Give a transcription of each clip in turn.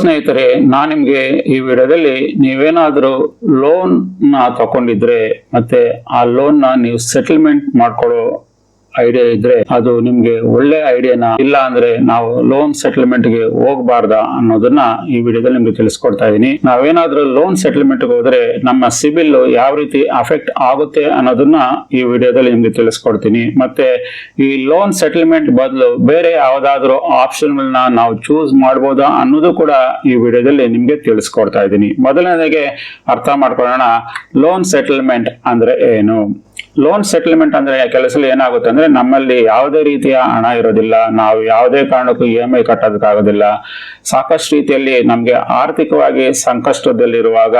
ಸ್ನೇಹಿತರೆ, ನಾನು ನಿಮಗೆ ಈ ವಿಡಿಯೋದಲ್ಲಿ ನೀವೇನಾದರೂ ಲೋನ್ನ ತಕೊಂಡಿದ್ರೆ ಮತ್ತೆ ಆ ಲೋನ್ನ ನೀವು ಸೆಟಲ್ಮೆಂಟ್ ಮಾಡ್ಕೊಳ್ಳೋ ಐಡಿಯಾ ಇದ್ರೆ ಅದು ನಿಮ್ಗೆ ಒಳ್ಳೆ ಐಡಿಯಾನ ಇಲ್ಲ ಅಂದ್ರೆ ನಾವು ಲೋನ್ ಸೆಟಲ್ಮೆಂಟ್ಗೆ ಹೋಗಬಾರ್ದ ಅನ್ನೋದನ್ನ ಈ ವಿಡಿಯೋದಲ್ಲಿ ನಿಮ್ಗೆ ತಿಳಿಸ್ಕೊಡ್ತಾ ಇದೀನಿ. ನಾವೇನಾದ್ರೂ ಲೋನ್ ಸೆಟಲ್ಮೆಂಟ್ಗೆ ಹೋದ್ರೆ ನಮ್ಮ ಸಿಬಿಲ್ ಯಾವ ರೀತಿ ಅಫೆಕ್ಟ್ ಆಗುತ್ತೆ ಅನ್ನೋದನ್ನ ಈ ವಿಡಿಯೋದಲ್ಲಿ ನಿಮ್ಗೆ ತಿಳಿಸ್ಕೊಡ್ತೀನಿ. ಮತ್ತೆ ಈ ಲೋನ್ ಸೆಟಲ್ಮೆಂಟ್ ಬದಲು ಬೇರೆ ಯಾವ್ದಾದ್ರು ಆಪ್ಷನ್ ಗಳನ್ನ ನಾವು ಚೂಸ್ ಮಾಡ್ಬೋದಾ ಅನ್ನೋದು ಕೂಡ ಈ ವಿಡಿಯೋದಲ್ಲಿ ನಿಮ್ಗೆ ತಿಳಿಸ್ಕೊಡ್ತಾ ಇದ್ದೀನಿ ಮೊದಲನೇದಾಗೆ ಅರ್ಥ ಮಾಡ್ಕೊಳ್ಳೋಣ ಲೋನ್ ಸೆಟಲ್ಮೆಂಟ್ ಅಂದ್ರೆ ಏನು? ಲೋನ್ ಸೆಟಲ್ಮೆಂಟ್ ಅಂದ್ರೆ ಕೆಲಸದಲ್ಲಿ ಏನಾಗುತ್ತೆ ಅಂದ್ರೆ ನಮ್ಮಲ್ಲಿ ಯಾವುದೇ ರೀತಿಯ ಹಣ ಇರೋದಿಲ್ಲ, ನಾವು ಯಾವುದೇ ಕಾರಣಕ್ಕೂ ಇ ಎಂ ಐ ಕಟ್ಟೋದಕ್ಕಾಗೋದಿಲ್ಲ. ಸಾಕಷ್ಟು ರೀತಿಯಲ್ಲಿ ನಮಗೆ ಆರ್ಥಿಕವಾಗಿ ಸಂಕಷ್ಟದಲ್ಲಿರುವಾಗ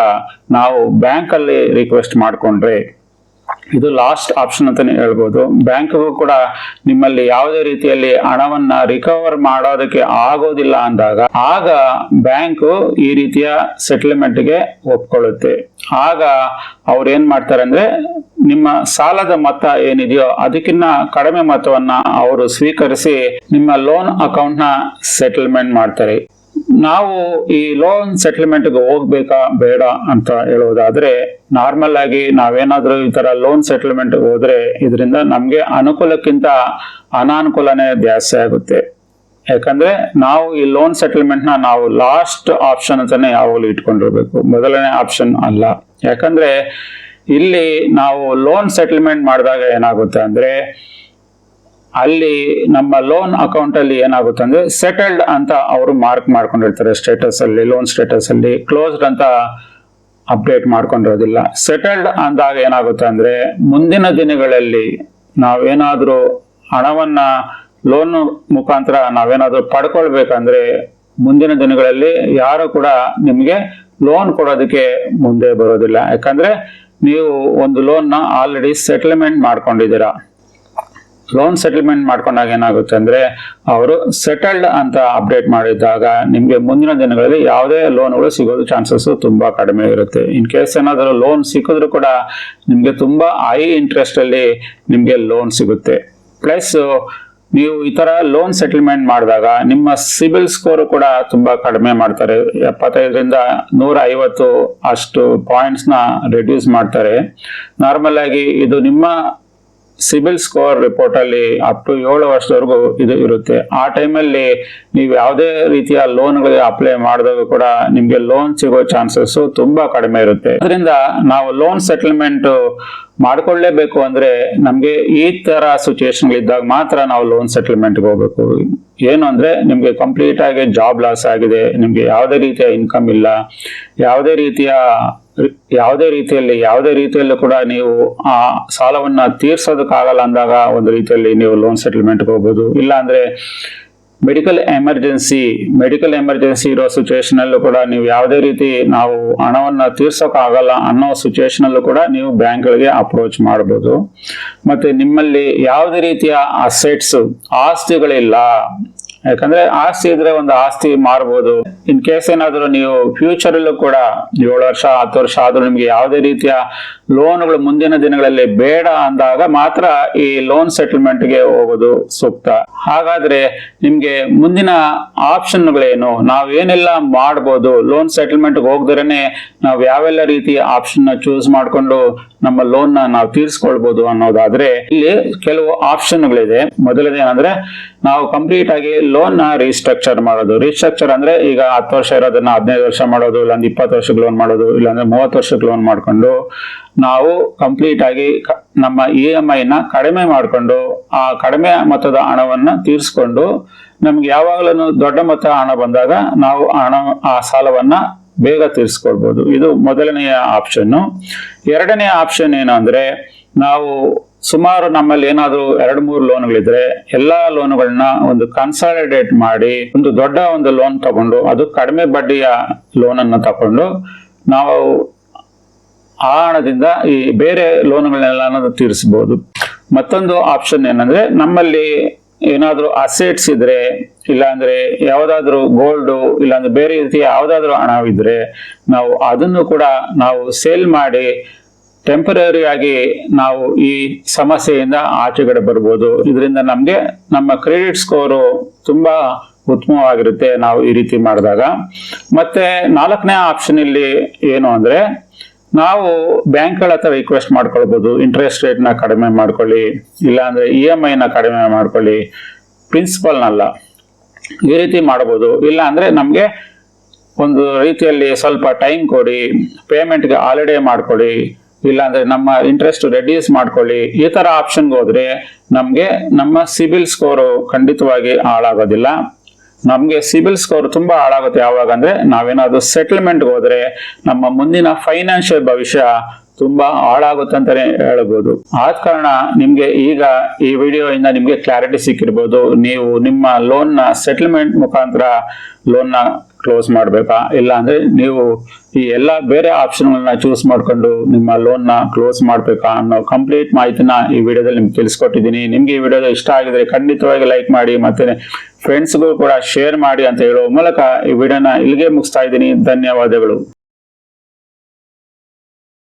ನಾವು ಬ್ಯಾಂಕ್ ಅಲ್ಲಿ ರಿಕ್ವೆಸ್ಟ್ ಮಾಡ್ಕೊಂಡ್ರೆ ಇದು ಲಾಸ್ಟ್ ಆಪ್ಷನ್ ಅಂತಾನೆ ಹೇಳ್ಬೋದು. ಬ್ಯಾಂಕ್ಗೂ ಕೂಡ ನಿಮ್ಮಲ್ಲಿ ಯಾವುದೇ ರೀತಿಯಲ್ಲಿ ಹಣವನ್ನ ರಿಕವರ್ ಮಾಡೋದಕ್ಕೆ ಆಗೋದಿಲ್ಲ ಅಂದಾಗ, ಆಗ ಬ್ಯಾಂಕು ಈ ರೀತಿಯ ಸೆಟಲ್ಮೆಂಟ್ಗೆ ಒಪ್ಕೊಳ್ಳುತ್ತೆ. ಆಗ ಅವ್ರು ಏನ್ ಮಾಡ್ತಾರೆ ಅಂದ್ರೆ, ನಿಮ್ಮ ಸಾಲದ ಮೊತ್ತ ಏನಿದೆಯೋ ಅದಕ್ಕಿನ್ನ ಕಡಿಮೆ ಮೊತ್ತವನ್ನ ಅವರು ಸ್ವೀಕರಿಸಿ ನಿಮ್ಮ ಲೋನ್ ಅಕೌಂಟ್ನ ಸೆಟಲ್ಮೆಂಟ್ ಮಾಡ್ತಾರೆ. ನಾವು ಈ ಲೋನ್ ಸೆಟಲ್ಮೆಂಟ್ಗೆ ಹೋಗ್ಬೇಕಾ ಬೇಡ ಅಂತ ಹೇಳೋದಾದ್ರೆ ನಾರ್ಮಲ್ ಆಗಿ ನಾವೇನಾದ್ರೂ ಈ ತರ ಲೋನ್ ಸೆಟಲ್ಮೆಂಟ್ ಹೋದ್ರೆ ಇದರಿಂದ ನಮ್ಗೆ ಅನುಕೂಲಕ್ಕಿಂತ ಅನಾನುಕೂಲನೇ ಜಾಸ್ತಿ ಆಗುತ್ತೆ. ಯಾಕಂದ್ರೆ ನಾವು ಈ ಲೋನ್ ಸೆಟಲ್ಮೆಂಟ್ನ ನಾವು ಲಾಸ್ಟ್ ಆಪ್ಷನ್ ಅಂತಾನೆ ಯಾವಾಗಲೂ ಇಟ್ಕೊಂಡಿರ್ಬೇಕು. ಮೊದಲನೇ ಆಪ್ಷನ್ ಅಲ್ಲ. ಯಾಕಂದ್ರೆ ಇಲ್ಲಿ ನಾವು ಲೋನ್ ಸೆಟಲ್ಮೆಂಟ್ ಮಾಡಿದಾಗ ಏನಾಗುತ್ತೆ ಅಂದ್ರೆ ಅಲ್ಲಿ ನಮ್ಮ ಲೋನ್ ಅಕೌಂಟ್ ಅಲ್ಲಿ ಏನಾಗುತ್ತೆ ಅಂದ್ರೆ ಸೆಟಲ್ಡ್ ಅಂತ ಅವರು ಮಾರ್ಕ್ ಮಾಡ್ಕೊಂಡಿರ್ತಾರೆ ಸ್ಟೇಟಸ್ ಅಲ್ಲಿ ಲೋನ್ ಸ್ಟೇಟಸ್ ಅಲ್ಲಿ ಕ್ಲೋಸ್ಡ್ ಅಂತ ಅಪ್ಡೇಟ್ ಮಾಡ್ಕೊಂಡಿರೋದಿಲ್ಲ. ಸೆಟಲ್ಡ್ ಅಂದಾಗ ಏನಾಗುತ್ತೆ ಅಂದ್ರೆ ಮುಂದಿನ ದಿನಗಳಲ್ಲಿ ನಾವೇನಾದರೂ ಹಣವನ್ನ ಲೋನ್ ಮುಖಾಂತರ ನಾವೇನಾದರೂ ಪಡ್ಕೊಳ್ಬೇಕಂದ್ರೆ ಮುಂದಿನ ದಿನಗಳಲ್ಲಿ ಯಾರು ಕೂಡ ನಿಮಗೆ ಲೋನ್ ಕೊಡೋದಕ್ಕೆ ಮುಂದೆ ಬರೋದಿಲ್ಲ. ಯಾಕಂದ್ರೆ ನೀವು ಒಂದು ಲೋನ್ನ ಆಲ್ರೆಡಿ ಸೆಟಲ್ಮೆಂಟ್ ಮಾಡ್ಕೊಂಡಿದ್ದೀರಾ. ಲೋನ್ ಸೆಟಲ್ಮೆಂಟ್ ಮಾಡ್ಕೊಂಡಾಗ ಏನಾಗುತ್ತೆ ಅಂದ್ರೆ ಅವರು ಸೆಟಲ್ಡ್ ಅಂತ ಅಪ್ಡೇಟ್ ಮಾಡಿದಾಗ ನಿಮ್ಗೆ ಮುಂದಿನ ದಿನಗಳಲ್ಲಿ ಯಾವುದೇ ಲೋನ್ಗಳು ಸಿಗೋದು ಚಾನ್ಸಸ್ ತುಂಬಾ ಕಡಿಮೆ ಇರುತ್ತೆ. ಇನ್ ಕೇಸ್ ಏನಾದರೂ ಲೋನ್ ಸಿಕ್ಕಿದ್ರು ಕೂಡ ನಿಮ್ಗೆ ತುಂಬಾ ಹೈ ಇಂಟ್ರೆಸ್ಟ್ ಅಲ್ಲಿ ನಿಮ್ಗೆ ಲೋನ್ ಸಿಗುತ್ತೆ. ಪ್ಲಸ್ ನೀವು ಈ ತರ ಲೋನ್ ಸೆಟಲ್ಮೆಂಟ್ ಮಾಡಿದಾಗ ನಿಮ್ಮ ಸಿಬಿಲ್ ಸ್ಕೋರ್ ಕೂಡ ತುಂಬಾ ಕಡಿಮೆ ಮಾಡ್ತಾರೆ. ಎಪ್ಪತ್ತೈದರಿಂದ ನೂರ ಐವತ್ತು ಅಷ್ಟು ಪಾಯಿಂಟ್ಸ್ನ ರೆಡ್ಯೂಸ್ ಮಾಡ್ತಾರೆ. ನಾರ್ಮಲ್ ಆಗಿ ಇದು ನಿಮ್ಮ ಸಿಬಿಲ್ ಸ್ಕೋರ್ ರಿಪೋರ್ಟ್ ಅಲ್ಲಿ ಅಪ್ ಟು ಏಳು ವರ್ಷದವರೆಗೂ ಇದು ಇರುತ್ತೆ. ಆ ಟೈಮಲ್ಲಿ ನೀವು ಯಾವುದೇ ರೀತಿಯ ಲೋನ್ಗಳಿಗೆ ಅಪ್ಲೈ ಮಾಡಿದಾಗ ಕೂಡ ನಿಮಗೆ ಲೋನ್ ಸಿಗೋ ಚಾನ್ಸಸ್ ತುಂಬಾ ಕಡಿಮೆ ಇರುತ್ತೆ. ಅದರಿಂದ ನಾವು ಲೋನ್ ಸೆಟಲ್ಮೆಂಟ್ ಮಾಡ್ಕೊಳ್ಳೇಬೇಕು ಅಂದ್ರೆ ನಮಗೆ ಈ ತರ ಸಿಚುವೇಶನ್ ಇದ್ದಾಗ ಮಾತ್ರ ನಾವು ಲೋನ್ ಸೆಟಲ್ಮೆಂಟ್ಗೆ ಹೋಗ್ಬೇಕು. ಏನು ಅಂದ್ರೆ ನಿಮಗೆ ಕಂಪ್ಲೀಟ್ ಆಗಿ ಜಾಬ್ ಲಾಸ್ ಆಗಿದೆ, ನಿಮಗೆ ಯಾವುದೇ ರೀತಿಯ ಇನ್ಕಮ್ ಇಲ್ಲ, ಯಾವುದೇ ರೀತಿಯ ಯಾವುದೇ ರೀತಿಯಲ್ಲಿ, ಯಾವುದೇ ರೀತಿಯಲ್ಲೂ ಕೂಡ ನೀವು ಆ ಸಾಲವನ್ನ ತೀರ್ಸೋದಕ್ಕಾಗಲ್ಲ ಅಂದಾಗ ಒಂದು ರೀತಿಯಲ್ಲಿ ನೀವು ಲೋನ್ ಸೆಟಲ್ಮೆಂಟ್ಗೆ ಹೋಗ್ಬೋದು. ಇಲ್ಲ ಅಂದ್ರೆ ಮೆಡಿಕಲ್ ಎಮರ್ಜೆನ್ಸಿ ಮೆಡಿಕಲ್ ಎಮರ್ಜೆನ್ಸಿ ಇರೋ ಸಿಚುವೇಶನ್ ಕೂಡ ನೀವು ಯಾವುದೇ ರೀತಿ ನಾವು ಹಣವನ್ನ ತೀರ್ಸೋಕ್ಕಾಗಲ್ಲ ಅನ್ನೋ ಸಿಚುವೇಶನ್ ಅಲ್ಲೂ ಕೂಡ ನೀವು ಬ್ಯಾಂಕ್ಗಳಿಗೆ ಅಪ್ರೋಚ್ ಮಾಡಬಹುದು ಮತ್ತೆ ನಿಮ್ಮಲ್ಲಿ ಯಾವುದೇ ರೀತಿಯ ಅಸೆಟ್ಸ್ ಆಸ್ತಿಗಳಿಲ್ಲ ಯಾಕಂದ್ರೆ ಆಸ್ತಿ ಇದ್ರೆ ಒಂದು ಆಸ್ತಿ ಮಾರ್ಬೋದು. ಇನ್ ಕೇಸ್ ಏನಾದ್ರು ನೀವು ಫ್ಯೂಚರ್ ಅಲ್ಲೂ ಕೂಡ ಏಳು ವರ್ಷ, ಹತ್ತು ವರ್ಷ ಆದ್ರೂ ನಿಮ್ಗೆ ಯಾವುದೇ ರೀತಿಯ ಲೋನ್ಗಳು ಮುಂದಿನ ದಿನಗಳಲ್ಲಿ ಬೇಡ ಅಂದಾಗ ಮಾತ್ರ ಈ ಲೋನ್ ಸೆಟಲ್ಮೆಂಟ್ಗೆ ಹೋಗೋದು ಸೂಕ್ತ. ಹಾಗಾದ್ರೆ ನಿಮ್ಗೆ ಮುಂದಿನ ಆಪ್ಷನ್ಗಳೇನು ನಾವು ಏನೆಲ್ಲ ಮಾಡ್ಬೋದು? ಲೋನ್ ಸೆಟಲ್ಮೆಂಟ್ ಹೋಗದಿರನೆ ನಾವು ಯಾವೆಲ್ಲ ರೀತಿ ಆಪ್ಷನ್ನ ಚೂಸ್ ಮಾಡ್ಕೊಂಡು ನಮ್ಮ ಲೋನ್ನ ನಾವು ತೀರಿಸ್ಕೊಳ್ಬಹುದು ಅನ್ನೋದಾದ್ರೆ ಇಲ್ಲಿ ಕೆಲವು ಆಪ್ಷನ್ಗಳಿದೆ ಮೊದಲನೇನಂದ್ರೆ ನಾವು ಕಂಪ್ಲೀಟ್ ಆಗಿ ಲೋನ್ ರೀಸ್ಟ್ರಕ್ಚರ್ ಮಾಡೋದು. ರೀಸ್ಟ್ರಕ್ಚರ್ ಅಂದ್ರೆ ಈಗ ಹತ್ತು ವರ್ಷ ಇರೋದನ್ನ ಹದಿನೈದು ವರ್ಷ ಮಾಡೋದು, ಇಲ್ಲಾಂದ್ರೆ ಇಪ್ಪತ್ತು ವರ್ಷಕ್ಕೆ ಲೋನ್ ಮಾಡೋದು, ಇಲ್ಲಾಂದ್ರೆ ಮೂವತ್ತು ವರ್ಷಕ್ಕೆ ಲೋನ್ ಮಾಡ್ಕೊಂಡು ನಾವು ಕಂಪ್ಲೀಟ್ ಆಗಿ ನಮ್ಮ ಇ ಎಂ ಐ ನ ಕಡಿಮೆ ಮಾಡಿಕೊಂಡು ಆ ಕಡಿಮೆ ಮೊತ್ತದ ಹಣವನ್ನ ತೀರಿಸ್ಕೊಂಡು ನಮ್ಗೆ ಯಾವಾಗಲೂ ದೊಡ್ಡ ಮೊತ್ತ ಹಣ ಬಂದಾಗ ನಾವು ಹಣ, ಆ ಸಾಲವನ್ನ ಬೇಗ ತೀರಿಸ್ಕೊಳ್ಬಹುದು ಇದು ಮೊದಲನೆಯ ಆಪ್ಷನ್ ಎರಡನೇ ಆಪ್ಷನ್ ಏನು ನಾವು ಸುಮಾರು ನಮ್ಮಲ್ಲಿ ಏನಾದರೂ ಎರಡು ಮೂರು ಲೋನ್ಗಳಿದ್ರೆ ಎಲ್ಲಾ ಲೋನ್ಗಳನ್ನ ಒಂದು ಕನ್ಸಾಲಿಡೇಟ್ ಮಾಡಿ ಒಂದು ದೊಡ್ಡ ಒಂದು ಲೋನ್ ತಗೊಂಡು ಅದು ಕಡಿಮೆ ಬಡ್ಡಿಯ ಲೋನ್ ಅನ್ನು ತಗೊಂಡು ನಾವು ಆ ಹಣದಿಂದ ಈ ಬೇರೆ ಲೋನ್ಗಳನ್ನೆಲ್ಲ ತೀರಿಸಬಹುದು ಮತ್ತೊಂದು ಆಪ್ಷನ್ ಏನಂದ್ರೆ ನಮ್ಮಲ್ಲಿ ಏನಾದರೂ ಅಸೆಟ್ಸ್ ಇದ್ರೆ, ಇಲ್ಲಾಂದ್ರೆ ಯಾವ್ದಾದ್ರು ಗೋಲ್ಡ್ ಇಲ್ಲಾಂದ್ರೆ ಬೇರೆ ರೀತಿಯ ಯಾವ್ದಾದ್ರು ಹಣವಿದ್ರೆ ನಾವು ಅದನ್ನು ಕೂಡ ನಾವು ಸೇಲ್ ಮಾಡಿ ಟೆಂಪರರಿ ಆಗಿ ನಾವು ಈ ಸಮಸ್ಯೆಯಿಂದ ಆಚೆಗಡೆ ಬರ್ಬೋದು. ಇದರಿಂದ ನಮಗೆ ನಮ್ಮ ಕ್ರೆಡಿಟ್ ಸ್ಕೋರು ತುಂಬಾ ಉತ್ತಮವಾಗಿರುತ್ತೆ ನಾವು ಈ ರೀತಿ ಮಾಡಿದಾಗ. ಮತ್ತೆ ನಾಲ್ಕನೇ ಆಪ್ಷನ್ ಇಲ್ಲಿ ಏನು ಅಂದ್ರೆ, ನಾವು ಬ್ಯಾಂಕ್ಗಳ ಹತ್ರ ರಿಕ್ವೆಸ್ಟ್ ಮಾಡ್ಕೊಳ್ಬೋದು. ಇಂಟ್ರೆಸ್ಟ್ನ ಕಡಿಮೆ ಮಾಡ್ಕೊಳ್ಳಿ, ಇಲ್ಲಾಂದ್ರೆ ಇ ಎಂ ಐನ ಕಡಿಮೆ ಮಾಡ್ಕೊಳ್ಳಿ ಪ್ರಿನ್ಸಿಪಲ್ನಲ್ಲ ಈ ರೀತಿ ಮಾಡ್ಬೋದು. ಇಲ್ಲ ಅಂದ್ರೆ ನಮಗೆ ಒಂದು ರೀತಿಯಲ್ಲಿ ಸ್ವಲ್ಪ ಟೈಮ್ ಕೊಡಿ ಪೇಮೆಂಟ್ಗೆ ಹಾಲಿಡೇ ಮಾಡ್ಕೊಳ್ಳಿ. ಇಲ್ಲಾಂದ್ರೆ ನಮ್ಮ ಇಂಟ್ರೆಸ್ಟ್ ರೆಡ್ಯೂಸ್ ಮಾಡ್ಕೊಳ್ಳಿ. ಈ ತರ ಆಪ್ಷನ್ಗೆ ಹೋದ್ರೆ ನಮಗೆ ನಮ್ಮ ಸಿಬಿಲ್ ಸ್ಕೋರು ಖಂಡಿತವಾಗಿ ಹಾಳಾಗೋದಿಲ್ಲ. ನಮಗೆ ಸಿಬಿಲ್ ಸ್ಕೋರ್ ತುಂಬಾ ಹಾಳಾಗುತ್ತೆ ಯಾವಾಗ ಅಂದ್ರೆ ನಾವೇನಾದ್ರೂ ಸೆಟಲ್ಮೆಂಟ್ಗೆ ಹೋದ್ರೆ ನಮ್ಮ ಮುಂದಿನ ಫೈನಾನ್ಷಿಯಲ್ ಭವಿಷ್ಯ ತುಂಬಾ ಹಾಳಾಗುತ್ತೆ ಅಂತಾನೆ ಹೇಳ್ಬೋದು. ಆದ ಕಾರಣ ನಿಮ್ಗೆ ಈಗ ಈ ವಿಡಿಯೋ ಇಂದ ನಿಮ್ಗೆ ಕ್ಲಾರಿಟಿ ಸಿಕ್ಕಿರ್ಬೋದು. ನೀವು ನಿಮ್ಮ ಲೋನ್ನ ಸೆಟಲ್ಮೆಂಟ್ ಮುಖಾಂತರ ಲೋನ್ನ ಕ್ಲೋಸ್ ಮಾಡಬೇಕಾ? ಇಲ್ಲ ಅಂದ್ರೆ ನೀವು ಈ ಎಲ್ಲ ಬೇರೆ ಆಪ್ಷನ್ಗಳನ್ನ ಚೂಸ್ ಮಾಡ್ಕೊಂಡು ನಿಮ್ಮ ಲೋನ್ನ ಕ್ಲೋಸ್ ಮಾಡ್ಬೇಕಾ ಅನ್ನೋ ಕಂಪ್ಲೀಟ್ ಮಾಹಿತಿನ ಈ ವಿಡಿಯೋದಲ್ಲಿ ನಿಮ್ಗೆ ತಿಳಿಸ್ಕೊಟ್ಟಿದ್ದೀನಿ. ನಿಮ್ಗೆ ಈ ವಿಡಿಯೋ ಇಷ್ಟ ಆಗಿದ್ರೆ ಖಂಡಿತವಾಗಿ ಲೈಕ್ ಮಾಡಿ ಮತ್ತೆ ಫ್ರೆಂಡ್ಸ್ಗೂ ಕೂಡ ಶೇರ್ ಮಾಡಿ ಅಂತ ಹೇಳೋ ಮೂಲಕ ಈ ವಿಡಿಯೋನ ಇಲ್ಲಿಗೆ ಮುಗಿಸ್ತಾ ಇದ್ದೀನಿ. ಧನ್ಯವಾದಗಳು.